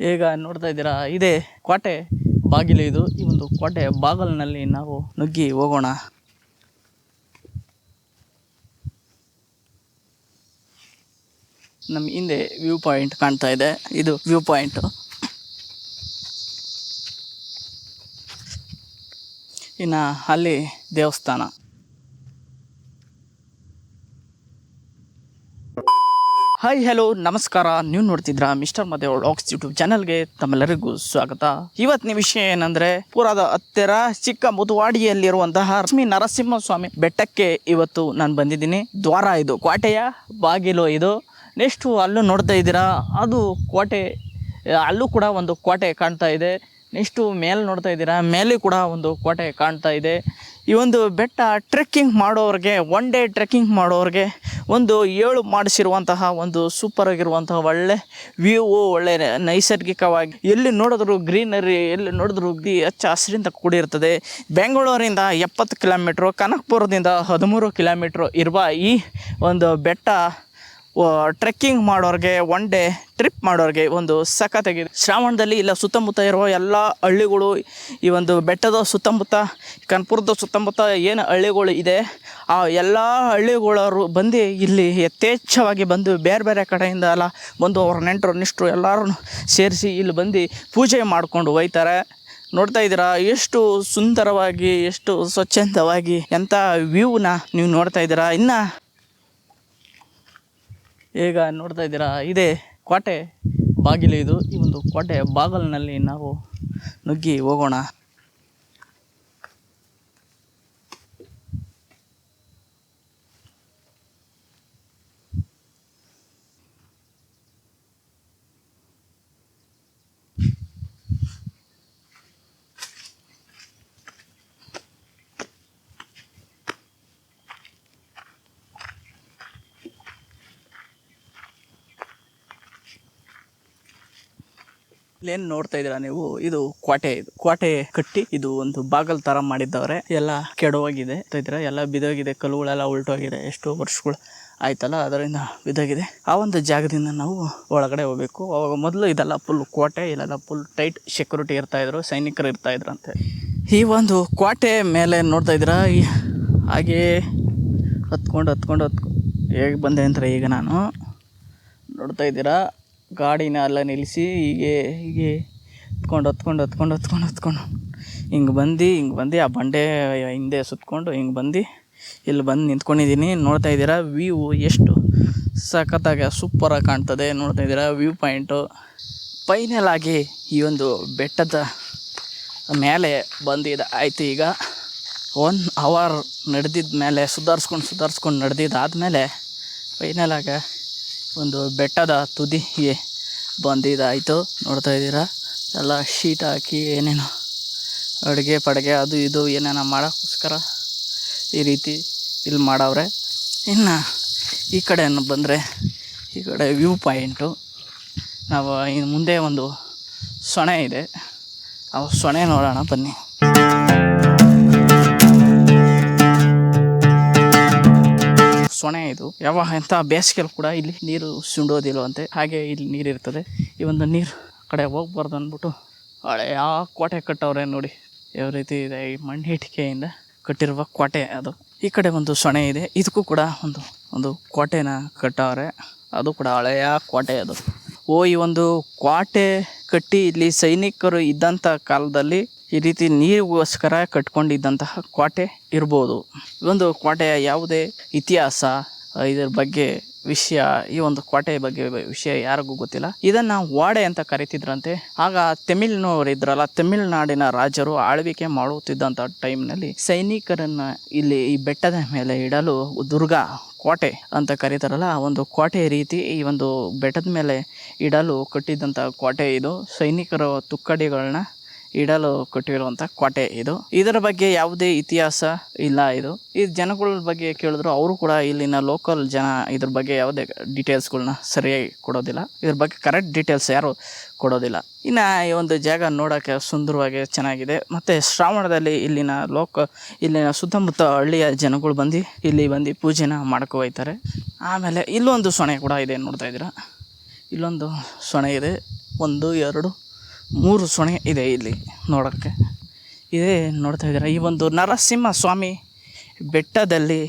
ಈಗ ನೋಡ್ತಾ ಇದ್ದೀರಾ, ಇದೆ ಕೋಟೆ ಬಾಗಿಲು ಇದು. ಈ ಒಂದು ಕೋಟೆ ಬಾಗಿಲಿನಲ್ಲಿ ನಾವು ನುಗ್ಗಿ ಹೋಗೋಣ. ನಮ್ಮ ಹಿಂದೆ ವ್ಯೂ ಪಾಯಿಂಟ್ ಕಾಣ್ತಾ ಇದೆ. ಇದು ವ್ಯೂ ಪಾಯಿಂಟ್. ಇನ್ನು ಅಲ್ಲಿ ದೇವಸ್ಥಾನ. ಹಾಯ್ ಹಲೋ ನಮಸ್ಕಾರ. ನೀವು ನೋಡ್ತಿದ್ರ ಮಿಸ್ಟರ್ ಮದೆ ವ್ಲಾಗ್ಸ್ ಯೂಟ್ಯೂಬ್ ಚಾನಲ್ಗೆ ತಮ್ಮೆಲ್ಲರಿಗೂ ಸ್ವಾಗತ. ಇವತ್ತಿನ ವಿಷಯ ಏನಂದ್ರೆ, ಪುರದ ಹತ್ತಿರ ಚಿಕ್ಕ ಮುದುವಾಡಿಯಲ್ಲಿರುವಂತಹ ನರಸಿಂಹ ಸ್ವಾಮಿ ಬೆಟ್ಟಕ್ಕೆ ಇವತ್ತು ನಾನು ಬಂದಿದ್ದೀನಿ. ದ್ವಾರ ಇದು, ಕೋಟೆಯ ಬಾಗಿಲು ಇದು. ನೆಕ್ಸ್ಟ್ ಅಲ್ಲೂ ನೋಡ್ತಾ ಇದ್ದೀರಾ, ಅದು ಕೋಟೆ, ಅಲ್ಲೂ ಕೂಡ ಒಂದು ಕೋಟೆ ಕಾಣ್ತಾ ಇದೆ. ನೆಕ್ಸ್ಟು ಮೇಲೆ ನೋಡ್ತಾ ಇದ್ದೀರಾ, ಮೇಲೆ ಕೂಡ ಒಂದು ಕೋಟೆ ಕಾಣ್ತಾ ಇದೆ. ಈ ಒಂದು ಬೆಟ್ಟ ಟ್ರೆಕ್ಕಿಂಗ್ ಮಾಡೋರಿಗೆ ಒನ್ ಡೇ ಟ್ರೆಕ್ಕಿಂಗ್ ಮಾಡೋರಿಗೆ ಒಂದು ಏಳು ಮಾಡಿಸಿರುವಂತಹ ಒಂದು ಸೂಪರ್ ಆಗಿರುವಂತಹ ಒಳ್ಳೆ ವ್ಯೂ, ಒಳ್ಳೆ ನೈಸರ್ಗಿಕವಾಗಿ ಎಲ್ಲಿ ನೋಡಿದ್ರು ಗ್ರೀನರಿ, ಎಲ್ಲಿ ನೋಡಿದ್ರು ಗ್ರೀ ಹಚ್ಚ ಹಸಿರಿಂದ ಕೂಡಿರ್ತದೆ ಬೆಂಗಳೂರಿಂದ ಎಪ್ಪತ್ತು ಕಿಲೋಮೀಟ್ರು, ಕನಕಪುರದಿಂದ ಹದಿಮೂರು ಕಿಲೋಮೀಟ್ರು ಇರುವ ಈ ಒಂದು ಬೆಟ್ಟ ಟ್ರೆಕ್ಕಿಂಗ್ ಮಾಡೋರಿಗೆ ಒನ್ ಡೇ ಟ್ರಿಪ್ ಮಾಡೋರಿಗೆ ಒಂದು ಸಖತ್ತಾಗಿದೆ ಶ್ರಾವಣದಲ್ಲಿ ಇಲ್ಲ ಸುತ್ತಮುತ್ತ ಇರುವ ಎಲ್ಲ ಹಳ್ಳಿಗಳು, ಈ ಒಂದು ಬೆಟ್ಟದ ಸುತ್ತಮುತ್ತ, ಕನ್ಪುರದ ಸುತ್ತಮುತ್ತ ಏನು ಹಳ್ಳಿಗಳು ಇದೆ, ಆ ಎಲ್ಲ ಹಳ್ಳಿಗಳವರು ಬಂದು ಇಲ್ಲಿ ಯಥೇಚ್ಛವಾಗಿ ಬಂದು ಬೇರೆ ಬೇರೆ ಕಡೆಯಿಂದ ಎಲ್ಲ ಬಂದು ಅವ್ರ ನೆಂಟರು, ನಿಷ್ಠರು ಎಲ್ಲರೂ ಸೇರಿಸಿ ಇಲ್ಲಿ ಬಂದು ಪೂಜೆ ಮಾಡಿಕೊಂಡು ಹೋಯ್ತಾರೆ. ನೋಡ್ತಾ ಇದ್ದೀರಾ? ಎಷ್ಟು ಸುಂದರವಾಗಿ, ಎಷ್ಟು ಸ್ವಚ್ಛಂದವಾಗಿ ಎಂಥ ವ್ಯೂನ ನೀವು ನೋಡ್ತಾ ಇದ್ದೀರಾ? ಇನ್ನು ಈಗ ನೋಡ್ತಾ ಇದ್ದೀರಾ ಇದೇ ಕೋಟೆ ಬಾಗಿಲು ಇದು. ಈ ಒಂದು ಕೋಟೆ ಬಾಗಿಲಿನಲ್ಲಿ ನಾವು ನುಗ್ಗಿ ಹೋಗೋಣ. ಇಲ್ಲೇನು ನೋಡ್ತಾ ಇದ್ದೀರಾ ನೀವು? ಇದು ಕೋಟೆ ಇದು ಕೋಟೆ ಕಟ್ಟಿ, ಇದು ಒಂದು ಬಾಗಲ್ ತರ ಮಾಡಿದ್ದವ್ರೆ. ಎಲ್ಲ ಕೆಡವಾಗಿದೆ. ಎಲ್ಲ ಬಿದೋಗಿದೆ. ಕಲ್ಲುಗಳೆಲ್ಲ ಉಲ್ಟೋಗಿದೆ. ಎಷ್ಟೋ ವರ್ಷಗಳು ಆಯ್ತಲ್ಲ, ಅದರಿಂದ ಬಿದೋಗಿದೆ. ಆ ಒಂದು ಜಾಗದಿಂದ ನಾವು ಒಳಗಡೆ ಹೋಗ್ಬೇಕು. ಅವಾಗ ಮೊದಲು ಇದೆಲ್ಲ ಫುಲ್ ಕೋಟೆ ಇಲ್ಲೆಲ್ಲ ಫುಲ್ ಟೈಟ್ ಸೆಕ್ಯೂರಿಟಿ ಇರ್ತಾ ಇದ್ರು. ಸೈನಿಕರು ಇರ್ತಾ ಅಂತ. ಈ ಒಂದು ಕೋಟೆ ಮೇಲೆ ನೋಡ್ತಾ ಇದ್ದೀರಾ? ಹಾಗೆ ಹತ್ಕೊಂಡು ಹತ್ಕೊಂಡು, ಹತ್ಕೊ ಹೇಗೆ ಬಂದೆ ಅಂದರೆ ಈಗ ನಾನು ನೋಡ್ತಾ ಇದ್ದೀರಾ? ಗಾಡಿನ ಎಲ್ಲ ನಿಲ್ಲಿಸಿ ಹೀಗೆ ಹೀಗೆ ಹತ್ಕೊಂಡು ಹತ್ಕೊಂಡು ಹತ್ಕೊಂಡು ಹತ್ಕೊಂಡು ಹತ್ಕೊಂಡು ಹಿಂಗೆ ಬಂದು ಹಿಂಗೆ ಬಂದು ಆ ಬಂಡೆ ಹಿಂದೆ ಸುತ್ಕೊಂಡು ಹಿಂಗೆ ಬಂದು ಇಲ್ಲಿ ಬಂದು ನಿಂತ್ಕೊಂಡಿದ್ದೀನಿ. ನೋಡ್ತಾ ಇದ್ದೀರಾ, ವ್ಯೂ ಎಷ್ಟು ಸಖತ್ತಾಗಿ, ಸೂಪರಾಗಿ ಕಾಣ್ತದೆ. ನೋಡ್ತಾ ಇದ್ದೀರಾ, ವ್ಯೂ ಪಾಯಿಂಟು. ಫೈನಲ್ ಆಗಿ ಈ ಒಂದು ಬೆಟ್ಟದ ಮೇಲೆ ಬಂದಿದ್ದ ಆಯಿತು ಈಗ ಒನ್ ಅವರ್ ನಡೆದಿದ್ದ ಮೇಲೆ ಸುಧಾರಿಸ್ಕೊಂಡು ಸುಧಾರಿಸ್ಕೊಂಡು ನಡೆದಿದ್ದಾದಮೇಲೆ ಫೈನಲ್ ಆಗ ಒಂದು ಬೆಟ್ಟದ ತುದಿಗೆ ಬಂದಿದ್ದಾಯಿತು. ನೋಡ್ತಾ ಇದ್ದೀರಾ? ಎಲ್ಲ ಶೀಟ್ ಹಾಕಿ ಏನೇನೋ ಅಡುಗೆ ಪಡುಗೆ ಅದು ಇದು ಏನೇನೋ ಮಾಡೋಕ್ಕೋಸ್ಕರ ಈ ರೀತಿ ಇಲ್ಲಿ ಮಾಡವ್ರೆ. ಇನ್ನು ಈ ಕಡೆ ಬಂದರೆ ಈ ಕಡೆ ವ್ಯೂ ಪಾಯಿಂಟು. ನಾವು ಇನ್ನು ಮುಂದೆ ಒಂದು ಸೊಣೆ ಇದೆ. ಆ ಸೊಣೆ ನೋಡೋಣ ಬನ್ನಿ. ಸೊಣೆ ಇದು. ಯಾವ ಎಂಥ ಬೇಸಿಗೆಲ್ ಕೂಡ ಇಲ್ಲಿ ನೀರು ಸುಂಡೋದಿಲ್ವಂತೆ ಹಾಗೆ ಇಲ್ಲಿ ನೀರು ಇರ್ತದೆ. ಈ ಒಂದು ನೀರು ಕಡೆ ಹೋಗ್ಬಾರ್ದು ಅಂದ್ಬಿಟ್ಟು ಹಳೆಯ ಕೋಟೆ ಕಟ್ಟವ್ರೆ ನೋಡಿ. ಯಾವ ರೀತಿ ಇದೆ ಈ ಮಣ್ಣು ಕಟ್ಟಿರುವ ಕೋಟೆ ಅದು. ಈ ಕಡೆ ಒಂದು ಸೊಣೆ ಇದೆ. ಇದಕ್ಕೂ ಕೂಡ ಒಂದು ಒಂದು ಕೋಟೆನ ಕಟ್ಟವ್ರೆ. ಅದು ಕೂಡ ಹಳೆಯ ಕೋಟೆ ಅದು. ಓ, ಈ ಒಂದು ಕೋಟೆ ಕಟ್ಟಿ ಇಲ್ಲಿ ಸೈನಿಕರು ಇದ್ದಂಥ ಕಾಲದಲ್ಲಿ ಈ ರೀತಿ ನೀರಿಗೋಸ್ಕರ ಕಟ್ಕೊಂಡಿದ್ದಂತಹ ಕೋಟೆ ಇರ್ಬೋದು. ಒಂದು ಕೋಟೆಯ ಯಾವುದೇ ಇತಿಹಾಸ, ಇದರ ಬಗ್ಗೆ ವಿಷಯ, ಈ ಒಂದು ಕೋಟೆಯ ಬಗ್ಗೆ ವಿಷಯ ಯಾರಿಗೂ ಗೊತ್ತಿಲ್ಲ. ಇದನ್ನ ವಾಡೆ ಅಂತ ಕರಿತಿದ್ರಂತೆ. ಆಗ ತಮಿಳ್ನವರು ಇದ್ರಲ್ಲ, ತಮಿಳ್ನಾಡಿನ ರಾಜರು ಆಳ್ವಿಕೆ ಮಾಡುತ್ತಿದ್ದಂಥ ಟೈಮ್ನಲ್ಲಿ ಸೈನಿಕರನ್ನ ಇಲ್ಲಿ ಈ ಬೆಟ್ಟದ ಮೇಲೆ ಇಡಲು ದುರ್ಗ ಕೋಟೆ ಅಂತ ಕರೀತಾರಲ್ಲ ಒಂದು ಕೋಟೆ ರೀತಿ ಈ ಒಂದು ಬೆಟ್ಟದ ಮೇಲೆ ಇಡಲು ಕಟ್ಟಿದ್ದಂಥ ಕೋಟೆ ಇದು. ಸೈನಿಕರ ತುಕ್ಕಡಿಗಳನ್ನ ಇಡಲು ಕೊಟ್ಟಿರುವಂಥ ಕೋಟೆ ಇದು. ಇದರ ಬಗ್ಗೆ ಯಾವುದೇ ಇತಿಹಾಸ ಇಲ್ಲ ಇದು. ಈ ಜನಗಳ ಬಗ್ಗೆ ಕೇಳಿದ್ರು ಅವರು ಕೂಡ ಇಲ್ಲಿನ ಲೋಕಲ್ ಜನ ಇದ್ರ ಬಗ್ಗೆ ಯಾವುದೇ ಡೀಟೇಲ್ಸ್ಗಳನ್ನ ಸರಿಯಾಗಿ ಕೊಡೋದಿಲ್ಲ. ಇದ್ರ ಬಗ್ಗೆ ಕರೆಕ್ಟ್ ಡೀಟೇಲ್ಸ್ ಯಾರು ಕೊಡೋದಿಲ್ಲ. ಇನ್ನು ಈ ಒಂದು ಜಾಗ ನೋಡೋಕ್ಕೆ ಸುಂದರವಾಗಿ ಚೆನ್ನಾಗಿದೆ. ಮತ್ತು ಶ್ರಾವಣದಲ್ಲಿ ಇಲ್ಲಿನ ಲೋಕ ಇಲ್ಲಿನ ಸುತ್ತಮುತ್ತ ಹಳ್ಳಿಯ ಜನಗಳು ಬಂದು ಇಲ್ಲಿ ಬಂದು ಪೂಜೆನ ಮಾಡ್ಕೊ ಹೋಯ್ತಾರೆ ಆಮೇಲೆ ಇಲ್ಲೊಂದು ಸೊಣೆ ಕೂಡ ಇದೆ ನೋಡ್ತಾ ಇದ್ದೀರಾ? ಇಲ್ಲೊಂದು ಸೊಣೆ ಇದೆ. ಒಂದು, ಎರಡು ಮೂರು ಸೊಣೆ ಇದೆ ಇಲ್ಲಿ ನೋಡೋಕ್ಕೆ. ಇದೇ ನೋಡ್ತಾ ಇದ್ದೀರಾ, ಈ ಒಂದು ನರಸಿಂಹ ಸ್ವಾಮಿ ಬೆಟ್ಟದಲ್ಲಿ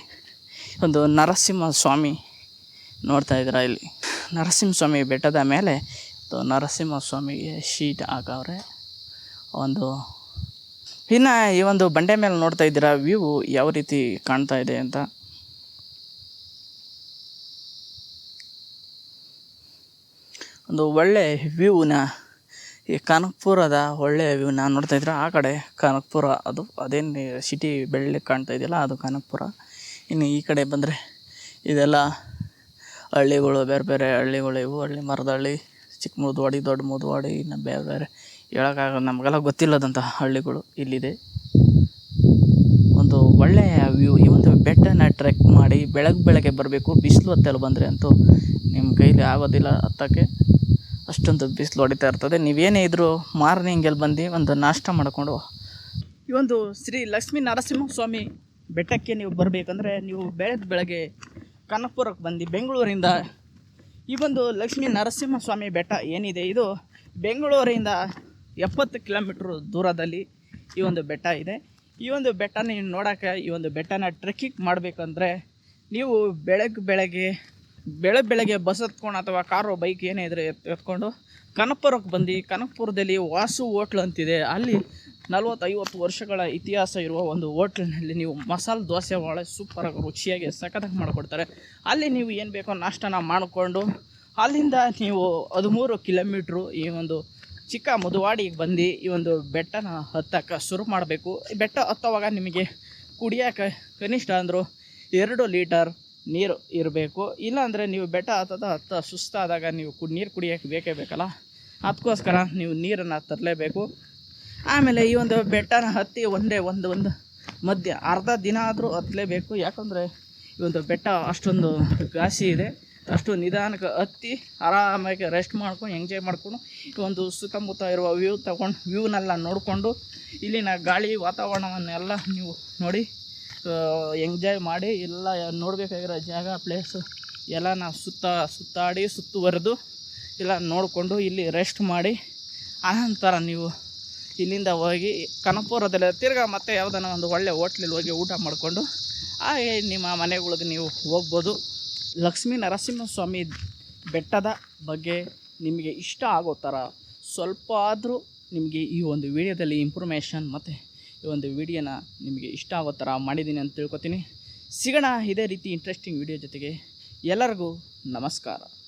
ಒಂದು ನರಸಿಂಹ ಸ್ವಾಮಿ ನೋಡ್ತಾ ಇದ್ದೀರಾ ಇಲ್ಲಿ. ನರಸಿಂಹ ಸ್ವಾಮಿ ಬೆಟ್ಟದ ಮೇಲೆ ನರಸಿಂಹ ಸ್ವಾಮಿಗೆ ಶೀಟ್ ಹಾಕವ್ರೆ. ಒಂದು ಇನ್ನು ಈ ಒಂದು ಬಂಡೆ ಮೇಲೆ ನೋಡ್ತಾ ಇದ್ದೀರಾ, ವ್ಯೂ ಯಾವ ರೀತಿ ಕಾಣ್ತಾ ಇದೆ ಅಂತ. ಒಂದು ಒಳ್ಳೆ ವ್ಯೂನ ಈ ಕನಕಪುರದ ವ್ಯೂ. ನಾನು ನೋಡ್ತಾ ಇದ್ದರೆ ಆ ಕಡೆ ಕನಕಪುರ, ಅದು ಅದೇನು ಸಿಟಿ ಬೆಳ್ಳಿ ಕಾಣ್ತಾ ಇದೆಯಲ್ಲ, ಅದು ಕನಕಪುರ. ಇನ್ನು ಈ ಕಡೆ ಬಂದರೆ ಇದೆಲ್ಲ ಹಳ್ಳಿಗಳು, ಬೇರೆ ಬೇರೆ ಹಳ್ಳಿಗಳು ಇವು. ಹಳ್ಳಿ ಮರದಹಳ್ಳಿ ಚಿಕ್ಕ ಮುದುವಾಡಿ ದೊಡ್ಡ ಮುದುವಾಡಿ, ಇನ್ನು ಬೇರೆ ಬೇರೆ. ಹೇಳೋಕ್ಕಾಗಲ್ಲ ನಮಗೆಲ್ಲ ಗೊತ್ತಿಲ್ಲದಂಥ ಹಳ್ಳಿಗಳು ಇಲ್ಲಿದೆ. ಒಂದು ಒಳ್ಳೆಯ ವ್ಯೂ. ಈ ಒಂದು ಬೆಟ್ಟನ ಟ್ರೆಕ್ ಮಾಡಿ ಬೆಳಗ್ಗೆ ಬೆಳಗ್ಗೆ ಬರಬೇಕು. ಬಿಸಿಲು ಹೊತ್ತಲ್ಲಿ ಬಂದರೆ ಅಂತೂ ನಿಮ್ಮ ಕೈಲಿ ಆಗೋದಿಲ್ಲ ಹತ್ತಕ್ಕೆ ಅಷ್ಟೊಂದು ಬಿಸಿಲು ಹೊಡಿತಾ ಇರ್ತದೆ. ನೀವೇನೇ ಇದ್ದರೂ ಮಾರ್ನಿಂಗಲ್ಲಿ ಬಂದು ಒಂದು ನಾಷ್ಟ ಮಾಡಿಕೊಂಡು ಈ ಒಂದು ಶ್ರೀ ಲಕ್ಷ್ಮೀ ನರಸಿಂಹ ಸ್ವಾಮಿ ಬೆಟ್ಟಕ್ಕೆ ನೀವು ಬರಬೇಕಂದ್ರೆ ನೀವು ಬೆಳೆದ ಬೆಳಗ್ಗೆ ಕನಕಪುರಕ್ಕೆ ಬಂದು ಬೆಂಗಳೂರಿಂದ ಈ ಒಂದು ಲಕ್ಷ್ಮೀ ನರಸಿಂಹ ಸ್ವಾಮಿ ಬೆಟ್ಟ ಏನಿದೆ, ಇದು ಬೆಂಗಳೂರಿಂದ ಎಪ್ಪತ್ತು ಕಿಲೋಮೀಟ್ರ್ ದೂರದಲ್ಲಿ ಈ ಒಂದು ಬೆಟ್ಟ ಇದೆ. ಈ ಒಂದು ಬೆಟ್ಟನ ನೀವು ನೋಡೋಕ್ಕೆ ಈ ಒಂದು ಬೆಟ್ಟನ ಟ್ರೆಕ್ಕಿಂಗ್ ಮಾಡಬೇಕಂದ್ರೆ ನೀವು ಬೆಳಗ್ಗೆ ಬೆಳಗ್ಗೆ ಬೆಳಗ್ಗೆ ಬೆಳಗ್ಗೆ ಬಸ್ ಹತ್ಕೊಂಡು ಅಥವಾ ಕಾರು ಬೈಕ್ ಏನೇ ಇದ್ರೆ ಎತ್ ಎತ್ಕೊಂಡು ಕನಕಪುರಕ್ಕೆ ಬಂದು ಕನಕಪುರದಲ್ಲಿ ವಾಸು ಹೋಟ್ಲ್ ಅಂತಿದೆ. ಅಲ್ಲಿ ನಲ್ವತ್ತು ಐವತ್ತು ವರ್ಷಗಳ ಇತಿಹಾಸ ಇರುವ ಒಂದು ಹೋಟ್ಲಿನಲ್ಲಿ ನೀವು ಮಸಾಲೆ ದೋಸೆ ಭಾಳ ಸೂಪರಾಗಿ ರುಚಿಯಾಗಿ ಸಖತ್ತಾಗಿ ಮಾಡಿಕೊಡ್ತಾರೆ. ಅಲ್ಲಿ ನೀವು ಏನು ಬೇಕೋ ನಾಷ್ಟನ ಮಾಡಿಕೊಂಡು ಅಲ್ಲಿಂದ ನೀವು ಹದಿಮೂರು ಕಿಲೋಮೀಟ್ರು ಈ ಒಂದು ಚಿಕ್ಕ ಮದುವಾಡಿಗೆ ಬಂದು ಈ ಒಂದು ಬೆಟ್ಟನ ಹತ್ತಕ್ಕೆ ಶುರು ಮಾಡಬೇಕು. ಬೆಟ್ಟ ಹತ್ತುವಾಗ ನಿಮಗೆ ಕುಡಿಯೋಕೆ ಕನಿಷ್ಠ ಅಂದರು ಎರಡು ಲೀಟರ್ ನೀರು ಇರಬೇಕು. ಇಲ್ಲಾಂದರೆ ನೀವು ಬೆಟ್ಟ ಹತ್ತದ ಹತ್ತ ಸುಸ್ತಾದಾಗ ನೀವು ಕು, ನೀರು ಕುಡಿಯೋಕ್ಕೆ ಬೇಕೇ ಬೇಕಲ್ಲ? ಅದಕ್ಕೋಸ್ಕರ ನೀವು ನೀರನ್ನು ತರಲೇಬೇಕು. ಆಮೇಲೆ ಈ ಒಂದು ಬೆಟ್ಟನ ಹತ್ತಿ ಒಂದೇ ಒಂದು ಒಂದು ಮಧ್ಯ ಅರ್ಧ ದಿನ ಆದರೂ ಹತ್ತಲೇಬೇಕು ಯಾಕಂದರೆ ಈ ಒಂದು ಬೆಟ್ಟ ಅಷ್ಟೊಂದು ಘಾಸಿ ಇದೆ. ಅಷ್ಟು ನಿಧಾನಕ್ಕೆ ಹತ್ತಿ ಆರಾಮಾಗಿ ರೆಸ್ಟ್ ಮಾಡ್ಕೊಂಡು ಎಂಜಾಯ್ ಮಾಡ್ಕೊಂಡು, ಈ ಒಂದು ಸುತ್ತಮುತ್ತ ಇರುವ ವ್ಯೂ ತಗೊಂಡು ವ್ಯೂನೆಲ್ಲ ನೋಡಿಕೊಂಡು, ಇಲ್ಲಿನ ಗಾಳಿ ವಾತಾವರಣವನ್ನೆಲ್ಲ ನೀವು ನೋಡಿ ಎಂಜಾಯ್ ಮಾಡಿ ಎಲ್ಲ ನೋಡಬೇಕಾಗಿರೋ ಜಾಗ ಪ್ಲೇಸು ಎಲ್ಲ ನಾವು ಸುತ್ತ, ಸುತ್ತಾಡಿ, ಸುತ್ತುವರೆದು ಎಲ್ಲ ನೋಡಿಕೊಂಡು ಇಲ್ಲಿ ರೆಸ್ಟ್ ಮಾಡಿ ಆನಂತರ ನೀವು ಇಲ್ಲಿಂದ ಹೋಗಿ ಕನಪುರದಲ್ಲಿ ತಿರ್ಗಾ ಮತ್ತೆ ಯಾವುದಾನ ಒಂದು ಒಳ್ಳೆ ಹೋಟ್ಲಲ್ಲಿ ಹೋಗಿ ಊಟ ಮಾಡಿಕೊಂಡು ಹಾಗೆ ನಿಮ್ಮ ಮನೆಗಳಿಗೆ ನೀವು ಹೋಗ್ಬೋದು. ಲಕ್ಷ್ಮೀ ನರಸಿಂಹಸ್ವಾಮಿ ಬೆಟ್ಟದ ಬಗ್ಗೆ ನಿಮಗೆ ಇಷ್ಟ ಆಗೋ ಥರ ಸ್ವಲ್ಪ ಆದರೂ ನಿಮಗೆ ಈ ಒಂದು ವಿಡಿಯೋದಲ್ಲಿ ಇಂಪ್ರೂಮೇಷನ್ ಮತ್ತು ಈ ಒಂದು ವಿಡಿಯೋನ ನಿಮಗೆ ಇಷ್ಟ ಆಗೋ ಥರ ಮಾಡಿದ್ದೀನಿ ಅಂತ ತಿಳ್ಕೊತೀನಿ. ಸಿಗೋಣ ಇದೇ ರೀತಿ ಇಂಟ್ರೆಸ್ಟಿಂಗ್ ವಿಡಿಯೋ ಜೊತೆಗೆ. ಎಲ್ಲರಿಗೂ ನಮಸ್ಕಾರ.